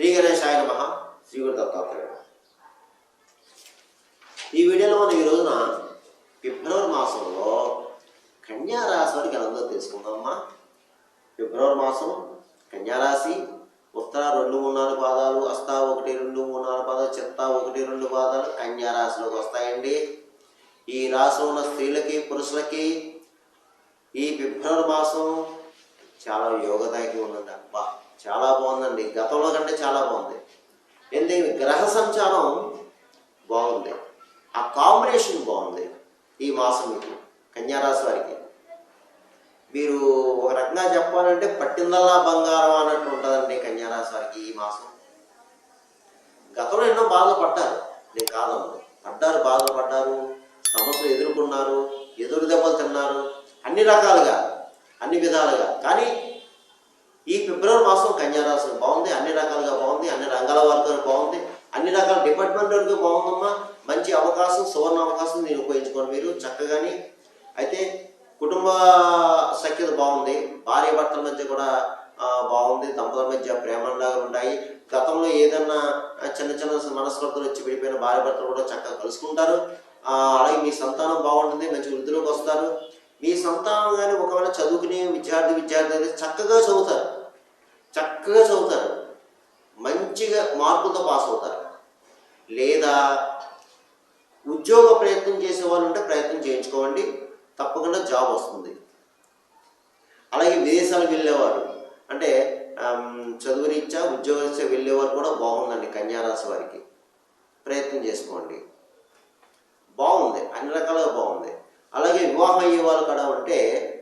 శ్రీ గణేశాయ నమ శ్రీ గురు దత్తాత్రేయ ఈ వీడియోలో మనం ఈ రోజున ఫిబ్రవరి మాసంలో కన్యారాశి వారికి ఎలా తెలుసుకుందామా ఫిబ్రవరి మాసం కన్యారాశి ఉత్తర రెండు మూడు నాలుగు పాదాలు అస్తా ఒకటి రెండు మూడు నాలుగు పాదాలు చిత్త ఒకటి రెండు పాదాలు కన్యారాశిలోకి వస్తాయండి. ఈ రాశిలో ఉన్న స్త్రీలకి పురుషులకి ఈ ఫిబ్రవరి మాసం చాలా యోగదాయకంగా ఉందండి అబ్బా. చాలా బాగుందండి. గతంలో కంటే చాలా బాగుంది. ఎందుకంటే గ్రహ సంచారం బాగుంది. ఆ కాంబినేషన్ బాగుంది ఈ మాసం మీకు కన్యారాశి వారికి. మీరు ఒక రకంగా చెప్పాలంటే పట్టిందల్లా బంగారం అన్నట్టు ఉంటుందండి కన్యారాశి వారికి ఈ మాసం. గతంలో ఎన్నో బాధలు పడ్డారు. నేను కాలంలో పడ్డారు బాధలు పడ్డారు సమస్యలు ఎదుర్కొన్నారు ఎదురు దెబ్బలు తిన్నారు. అన్ని రకాలుగా అన్ని విధాలుగా. కానీ ఈ ఫిబ్రవరి మాసం కన్యారాశి బాగుంది అన్ని రకాలుగా బాగుంది అన్ని రంగాల వారికి బాగుంది అన్ని రకాల డిపార్ట్మెంట్ వరకు బాగుందమ్మా. మంచి అవకాశం సువర్ణ అవకాశం నేను ఉపయోగించుకోండి మీరు చక్కగాని. అయితే కుటుంబ సఖ్యత బాగుంది భార్య భర్తల మధ్య కూడా బాగుంది దంపతుల మధ్య ప్రేమలాగా ఉంటాయి. గతంలో ఏదన్నా చిన్న చిన్న మనస్పర్ధలు వచ్చి విడిపోయిన భార్య భర్తలు కూడా చక్కగా కలుసుకుంటారు. అలాగే మీ సంతానం బాగుంటుంది మంచి వృద్ధిలోకి వస్తారు. మీ సంతానం కానీ ఒకవేళ చదువుకునే విద్యార్థి విద్యార్థి అయితే చక్కగా చదువుతారు. చక్కగా చదువుతారు. మంచిగా మార్కులతో పాస్ అవుతారు. లేదా ఉద్యోగ ప్రయత్నం చేసేవాళ్ళు ఉంటే ప్రయత్నం చేయించుకోండి. తప్పకుండా జాబ్ వస్తుంది. అలాగే విదేశాలకు వెళ్ళేవారు. అంటే చదువు రీత్యా ఉద్యోగరీత్యా వెళ్ళేవారు కూడా బాగుందండి కన్యారాశి వారికి. ప్రయత్నం చేసుకోండి. బాగుంది. అన్ని రకాలుగా బాగుంది. అలాగే వివాహం అయ్యే వాళ్ళు కూడా ఉంటే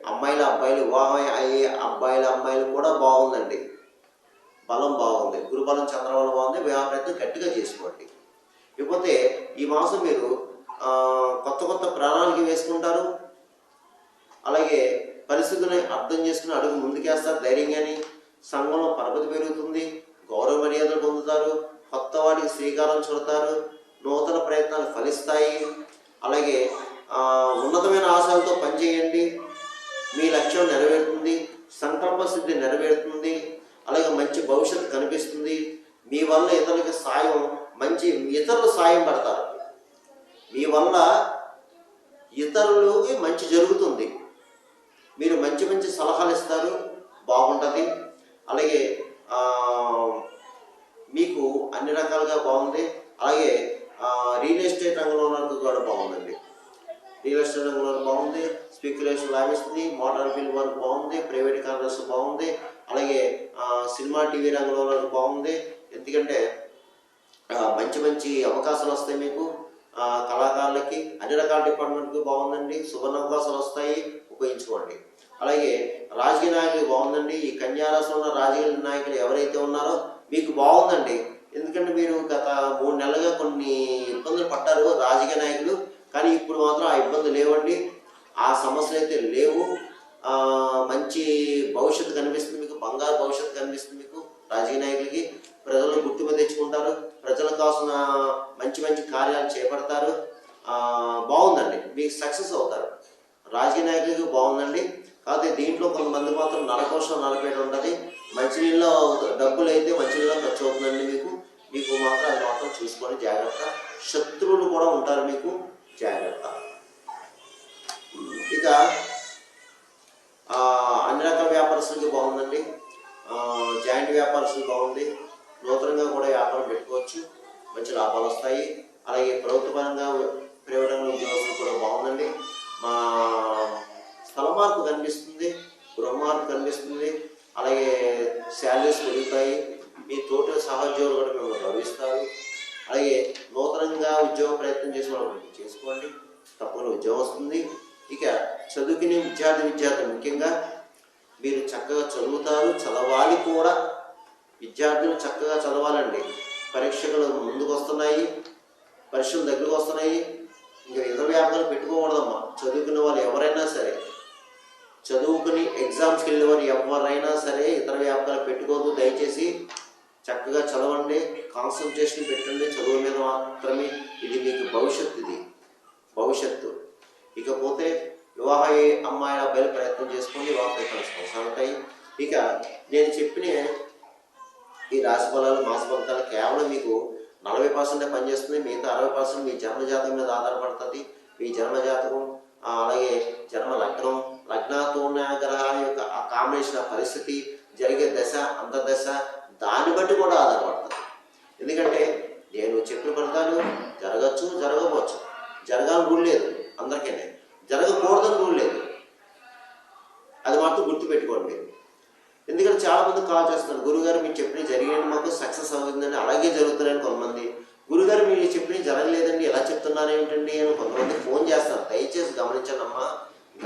అమ్మాయిల అబ్బాయిలు వివాహం అయ్యే అబ్బాయిల అమ్మాయిలు కూడా బాగుందండి. బలం బాగుంది. గురుబలం చంద్రబలం బాగుంది. వివాహ ప్రయత్నం గట్టిగా చేసుకోండి. ఇకపోతే ఈ మాసం మీరు కొత్త కొత్త ప్రణాళిక వేసుకుంటారు. అలాగే పరిస్థితుల్ని అర్థం చేసుకుని అడుగు ముందుకేస్తారు ధైర్యంగాని. సంఘంలో పరపతి పెరుగుతుంది. గౌరవ మర్యాదలు పొందుతారు. కొత్త వాటికి శ్రీకారం చుడతారు. నూతన ప్రయత్నాలు ఫలిస్తాయి. అలాగే ఉన్నతమైన ఆశలతో పనిచేయండి. మీ లక్ష్యం నెరవేరుతుంది. సంకల్ప సిద్ధి నెరవేరుతుంది. అలాగే మంచి భవిష్యత్తు కనిపిస్తుంది. మీ వల్ల ఇతరులకి సాయం మంచి ఇతరులు సాయం పడతారు. మీ వల్ల ఇతరులకి మంచి జరుగుతుంది. మీరు మంచి మంచి సలహాలు ఇస్తారు. బాగుంటుంది. అలాగే మీకు అన్ని రకాలుగా బాగుంది. అలాగే రియల్ ఎస్టేట్ రంగంలో ఉన్నందుకు కూడా బాగుందండి. రియల్ ఎస్టేట్ బాగుంది. స్పెక్యులేషన్ లాభిస్తుంది మోటార్ బిల్ వర్క్ బాగుంది. ప్రైవేట్ కాంట్రాక్ట్స్ బాగుంది. అలాగే సినిమా టీవీ రంగంలో బాగుంది. ఎందుకంటే మంచి మంచి అవకాశాలు వస్తాయి మీకు. కళాకారులకి అన్ని రకాల డిపార్ట్మెంట్కి బాగుందండి. సువర్ణ అవకాశాలు వస్తాయి. ఉపయోగించుకోండి. అలాగే రాజకీయ నాయకులు బాగుందండి. ఈ కన్యారాశిలో రాజకీయ నాయకులు ఎవరైతే ఉన్నారో మీకు బాగుందండి. ఎందుకంటే మీరు గత మూడు నెలలుగా కొన్ని ఇబ్బందులు పడ్డారు రాజకీయ నాయకులు. కానీ ఇప్పుడు మాత్రం ఆ ఇబ్బంది లేవండి. ఆ సమస్యలు అయితే లేవు. మంచి భవిష్యత్తు కనిపిస్తుంది మీకు బంగారు భవిష్యత్తు కనిపిస్తుంది మీకు రాజకీయ నాయకులకి. ప్రజలను గుర్తింపు తెచ్చుకుంటారు. ప్రజల కోసం మంచి మంచి కార్యాలు చేపడతారు. బాగుందండి. మీకు సక్సెస్ అవుతారు. రాజకీయ నాయకులకి బాగుందండి. కాకపోతే దీంట్లో కొంతమంది మాత్రం నరకోశం నలపేట ఉంటుంది. మంచినీళ్ళలో డబ్బులు అయితే మంచినీళ్ళలో ఖర్చు అవుతుందండి మీకు. మీకు మాత్రం అది మాత్రం చూసుకొని జాగ్రత్త శత్రువులు కూడా ఉంటారు మీకు. జాగ్రత్త. ఇక అన్ని రకాల వ్యాపారస్తులకి బాగుందండి. జాయింట్ వ్యాపారస్తులు బాగుంది. నూతనంగా కూడా వ్యాపారం పెట్టుకోవచ్చు. మంచి లాభాలు వస్తాయి. అలాగే ప్రభుత్వ పరంగా ప్రైవేట్ రంగ ఉద్యోగస్తులు కూడా బాగుందండి. మా స్థల మార్పు కనిపిస్తుంది. గృహ మార్పు కనిపిస్తుంది. అలాగే శాలరీస్ పెరుగుతాయి. మీ తోటి సహోద్యోగులు కూడా మిమ్మల్ని గౌరవిస్తారు. అలాగే నూతనంగా ఉద్యోగ ప్రయత్నం చేసిన వాళ్ళు చేసుకోండి తప్పకుండా ఉద్యోగం వస్తుంది. ఇక చదువుకునే విద్యార్థి విద్యార్థులు ముఖ్యంగా మీరు చక్కగా చదువుతారు చదవాలి కూడా. విద్యార్థులు చక్కగా చదవాలండి. పరీక్షలు ముందుకు వస్తున్నాయి పరీక్షలు దగ్గరకు వస్తున్నాయి. ఇంకా ఇతర వ్యాపారాలు పెట్టుకోకూడదమ్మా. చదువుకునే వాళ్ళు ఎవరైనా సరే చదువుకుని ఎగ్జామ్స్కి వెళ్ళేవారు ఎవరైనా సరే ఇతర వ్యాపారాలు పెట్టుకోవద్దు. దయచేసి చక్కగా చదవండి కాన్సన్ట్రేషన్ పెట్టండి చదువు మీద మాత్రమే. ఇది మీకు భవిష్యత్తు ఇది. భవిష్యత్తు. ఇకపోతే వివాహ అమ్మాయిల అబ్బాయిలు ప్రయత్నం చేసుకొని వివాహ ప్రయత్నాలు కొనసాగుతాయి ఇక నేను చెప్పిన ఈ రాశి ఫలాలు మాస ఫలితాలు కేవలం మీకు నలభై పర్సెంటే పనిచేస్తుంది మిగతా అరవై పర్సెంట్ మీ జన్మ జాతకం మీద ఆధారపడుతుంది. మీ జన్మ జాతకం అలాగే జన్మ లగ్నం లగ్నాతో ఉన్న కాంబినేషన్ ఆఫ్ పరిస్థితి జరిగే దశ అంతర్దశ దాన్ని బట్టి కూడా ఆధారపడుతుంది. ఎందుకంటే నేను చెప్పిన ఫలితాలు జరగచ్చు జరగవచ్చు. జరగాలని రూల్ లేదు అందరికీనే జరగకూడదని రూల్ లేదు. అది మాత్రం గుర్తుపెట్టుకోండి. ఎందుకంటే చాలా మంది కాల్ చేస్తున్నారు. గురుగారు మీరు చెప్పిన జరిగిన మాకు సక్సెస్ అవుతుందని అలాగే జరుగుతున్నాయని కొంతమంది. గురుగారు మీరు చెప్పిన జరగలేదండి ఎలా చెప్తున్నారు ఏమిటండి అని కొంతమంది ఫోన్ చేస్తారు. దయచేసి గమనించండి అమ్మా.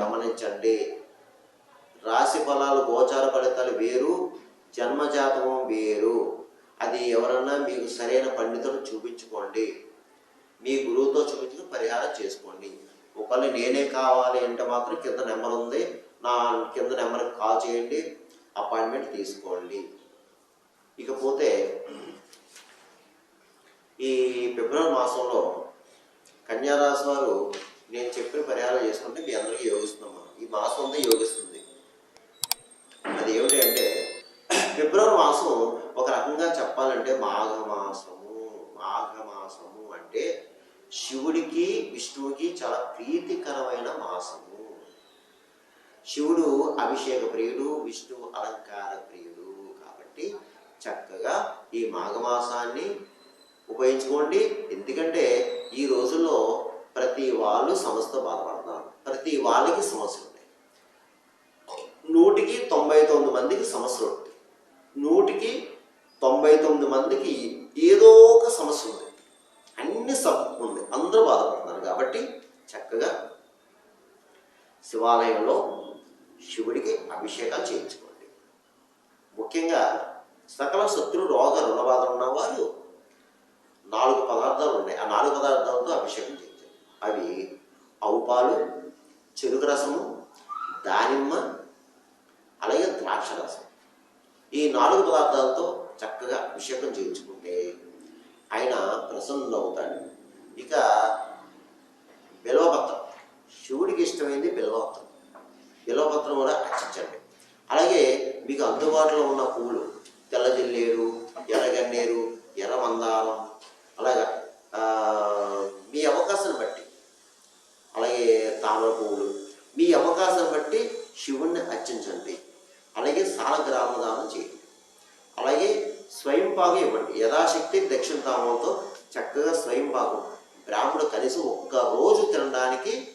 గమనించండి. రాశి ఫలాలు గోచార ఫలితాలు వేరు జన్మజాతకం వేరు. అది ఎవరన్నా మీకు సరైన పండితులు చూపించుకోండి. మీ గురువుతో చూపించుకుని పరిహారం చేసుకోండి. ఒకవేళ నేనే కావాలి అంటే మాత్రం కింద నెంబర్ ఉంది. నా కింద నెంబర్కి కాల్ చేయండి. అపాయింట్మెంట్ తీసుకోండి. ఇకపోతే ఈ ఫిబ్రవరి మాసంలో కన్యారాశి వారు నేను చెప్పిన పరిహారం చేసుకుంటే మీ అందరికీ యోగిస్తున్నాము ఈ మాసం అంతా యోగిస్తున్నాం. అది ఏమిటి అంటే ఫిబ్రవరి మాసం ఒక రకంగా చెప్పాలంటే మాఘ మాసము మాఘ మాసము అంటే శివుడికి విష్ణువుకి చాలా ప్రీతికరమైన మాసము. శివుడు అభిషేక ప్రియుడు విష్ణువు అలంకార ప్రియుడు. కాబట్టి చక్కగా ఈ మాఘమాసాన్ని ఉపయోగించుకోండి. ఎందుకంటే ఈ రోజుల్లో ప్రతి వాళ్ళు సమస్య బాధపడతారు ప్రతి వాళ్ళకి సమస్యలు. నూటికి తొంభై తొమ్మిది మందికి సమస్యలు ఉంటాయి నూటికి తొంభై తొమ్మిది మందికి ఏదో ఒక సమస్య ఉంది. అన్ని సబ్ ఉంది. అందరూ బాధపడుతున్నారు కాబట్టి చక్కగా శివాలయంలో శివుడికి అభిషేకాలు చేయించుకోండి. ముఖ్యంగా సకల శత్రు రోగ రుణబాధలు ఉన్నవారు నాలుగు పదార్థాలు ఉన్నాయి. ఆ నాలుగు పదార్థాలతో అభిషేకం చేయించాలి అవి ఆవు పాలు చెరుకు రసము దానిమ్మ అలాగే ద్రాక్ష రసం ఈ నాలుగు పదార్థాలతో చక్కగా అభిషేకం చేయించుకుంటే ఆయన ప్రసన్నుడు అవుతాడు ఇక బిల్వపత్రం శివుడికి ఇష్టమైంది బిల్వపత్రం బిల్వపత్రం కూడా అర్చించండి. అలాగే మీకు అందుబాటులో ఉన్న పువ్వులు తెల్లజిల్లేరు ఎర్రగన్నేరు ఎర్ర మందారం అలాగా మీ అవకాశాన్ని బట్టి అలాగే తామర పువ్వులు మీ అవకాశం బట్టి శివుణ్ణి అర్చించండి. అలాగే సాలగ్రామ దానం చేయండి. అలాగే స్వయంపాకు ఇవ్వండి. యథాశక్తి దక్షిణ తామంతో చక్కగా స్వయం బ్రాహ్మడు కనీసం ఒక్క రోజు తినడానికి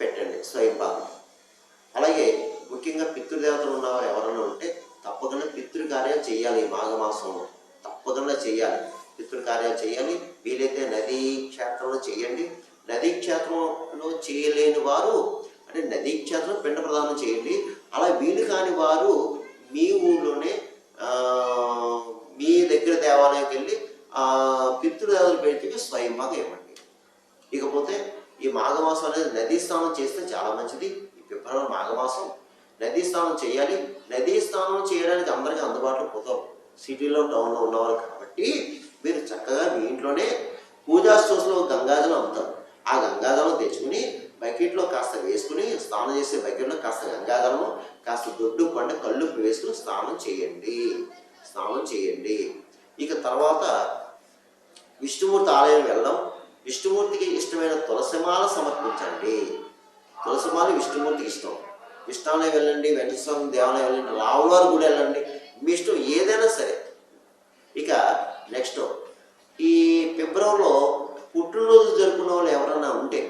పెట్టండి స్వయంపాకం. అలాగే ముఖ్యంగా పితృదేవతలు ఉన్నవారు ఎవరైనా ఉంటే తప్పకుండా పితృకార్యాలు చేయాలి. మాఘమాసంలో తప్పకుండా చేయాలి. పితృకార్యాలు చేయాలి. వీలైతే నదీ క్షేత్రంలో చేయండి. నదీ క్షేత్రంలో చేయలేని వారు అంటే నదీ క్షేత్రం పిండ ప్రదానం చేయండి. అలా వీలు కాని వారు మీ ఊళ్ళోనే మీ దగ్గర దేవాలయంకి వెళ్ళి ఆ పితృదేవతల పేరుకి స్వయంగా ఇవ్వండి. ఇకపోతే ఈ మాఘమాసం అనేది నదీ స్నానం చేస్తే చాలా మంచిది. ఈ ఫిబ్రవరి మాఘమాసం నదీ స్నానం చేయాలి. నదీ స్నానం చేయడానికి అందరికీ అందుబాటులో పోతాం. సిటీలో టౌన్లో ఉన్నవారు కాబట్టి మీరు చక్కగా మీ ఇంట్లోనే పూజా స్టోర్స్లో గంగాజలం అమ్ముతారు. ఆ గంగాజలం తెచ్చుకుని బకెట్లో కాస్త వేసుకుని స్నానం చేసే బకెట్లో కాస్త గంగాధరము కాస్త దొడ్డు పండు కళ్ళు వేసుకుని స్నానం చేయండి. స్నానం చేయండి. ఇక తర్వాత విష్ణుమూర్తి ఆలయం వెళ్ళడం. విష్ణుమూర్తికి ఇష్టమైన తులసిమాల సమర్పించండి. తులసిమాల విష్ణుమూర్తికి ఇష్టం. విష్ణాలయం వెళ్ళండి వెంకటేశ్వరం దేవాలయం వెళ్ళండి రావులవారి గుడి వెళ్ళండి మీ ఇష్టం ఏదైనా సరే. ఇక నెక్స్ట్ ఈ ఫిబ్రవరిలో పుట్టినరోజు జరుపుకున్న వాళ్ళు ఎవరైనా ఉంటే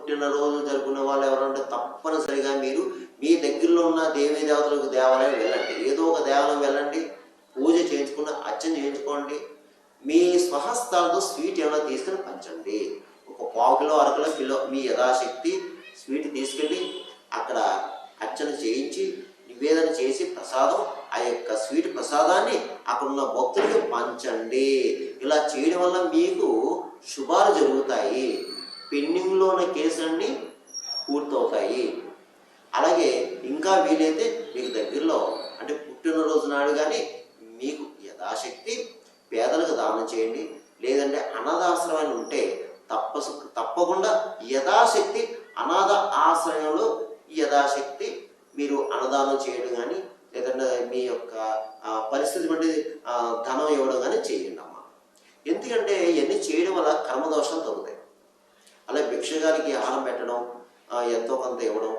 పుట్టినరోజు జరుపుకునే వాళ్ళు ఎవరంటే తప్పనిసరిగా మీరు మీ దగ్గరలో ఉన్న దేవీ దేవతలకు దేవాలయం వెళ్ళండి. ఏదో ఒక దేవాలయం వెళ్ళండి పూజ చేయించుకున్న అర్చన చేయించుకోండి. మీ స్వహస్తాలతో స్వీట్ ఏమైనా తీసుకుని పంచండి. ఒక పావు కిలో అరకిలో కిలో మీ యథాశక్తి స్వీట్ తీసుకెళ్ళి అక్కడ అర్చన చేయించి నివేదన చేసి ప్రసాదం ఆ యొక్క స్వీట్ ప్రసాదాన్ని అక్కడ ఉన్న భక్తులకు పంచండి. ఇలా చేయడం వల్ల మీకు శుభాలు జరుగుతాయి. పెండింగ్లో ఉన్న కేసులన్నీ పూర్తవుతాయి. అలాగే ఇంకా వీలైతే మీకు దగ్గరలో అంటే పుట్టినరోజు నాడు కానీ మీకు యథాశక్తి పేదలకు దానం చేయండి. లేదంటే అనాథాశ్రమాలు ఉంటే తప్పసు తప్పకుండా యథాశక్తి అనాథ ఆశ్రయంలో యథాశక్తి మీరు అన్నదానం చేయడం కానీ లేదంటే మీ యొక్క పరిస్థితి బట్టి ధనం ఇవ్వడం కానీ చేయండి అమ్మ. ఎందుకంటే ఇవన్నీ చేయడం వల్ల కర్మదోషాలు తగ్గుతాయి. అలాగే భిక్షగానికి ఆహారం పెట్టడం ఎంతో కొంత ఇవ్వడం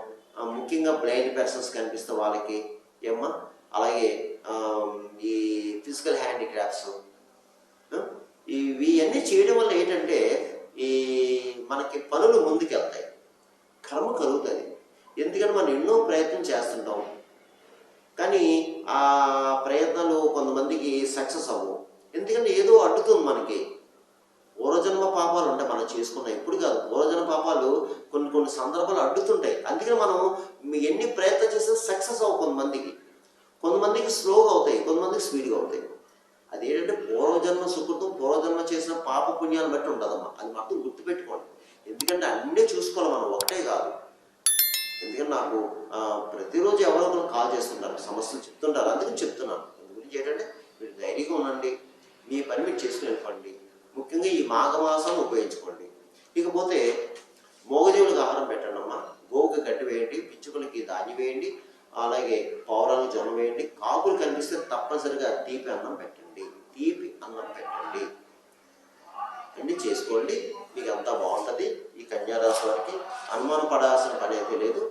ముఖ్యంగా బ్లైండ్ పర్సన్స్ కనిపిస్తే వాళ్ళకి ఏమ్మా? అలాగే ఈ ఫిజికల్ హ్యాండిక్రాఫ్ట్స్ ఇవి ఇవన్నీ చేయడం వల్ల ఏంటంటే ఈ మనకి పనులు ముందుకెళ్తాయి. కర్మ కలుగుతుంది. ఎందుకంటే మనం ఎన్నో ప్రయత్నం చేస్తుంటాం. కానీ ఆ ప్రయత్నాలు కొంతమందికి సక్సెస్ అవ్వవు. ఎందుకంటే ఏదో అడ్డుతుంది మనకి. పూర్వజన్మ పాపాలు ఉంటాయి మనం చేసుకున్న ఇప్పుడు కాదు. పూర్వజన్మ పాపాలు కొన్ని కొన్ని సందర్భాలు అడ్డుతుంటాయి. అందుకని మనం ఎన్ని ప్రయత్నం చేసినా సక్సెస్ అవ్వ కొంతమందికి. కొంతమందికి స్లోగా అవుతాయి కొంతమందికి స్పీడ్గా అవుతాయి. అది ఏంటంటే పూర్వజన్మ సుకృతం పూర్వజన్మ చేసిన పాప పుణ్యాలు బట్టి ఉంటుందమ్మా. అది మాత్రం గుర్తుపెట్టుకోండి. ఎందుకంటే అన్నీ చూసుకోవాలి మనం ఒకటే కాదు. ఎందుకంటే నాకు ప్రతిరోజు ఎవరో ఒకరు కాల్ చేస్తుంటారు సమస్యలు చెప్తుంటారు. అందుకని చెప్తున్నాను. అందు గురించి ఏంటంటే మీరు ధైర్యంగా ఉండండి. మీ పని మీరు చేసుకుని వెళ్ళండి ముఖ్యంగా ఈ మాఘమాసం ఉపయోగించుకోండి. ఇకపోతే మోగజీవులకు ఆహారం పెట్టండి అమ్మా గోవుకి గడ్డి వేయండి పిచ్చుకలకి ధాన్యం వేయండి అలాగే పౌరాలకు జొన్న వేయండి కాకులు కనిపిస్తే తప్పనిసరిగా తీపి అన్నం పెట్టండి. తీపి అన్నం పెట్టండి. అన్ని చేసుకోండి. మీకు అంతా బాగుంటుంది. ఈ కన్యారాశి వారికి అనుమానం పడాల్సిన పని అయితే లేదు.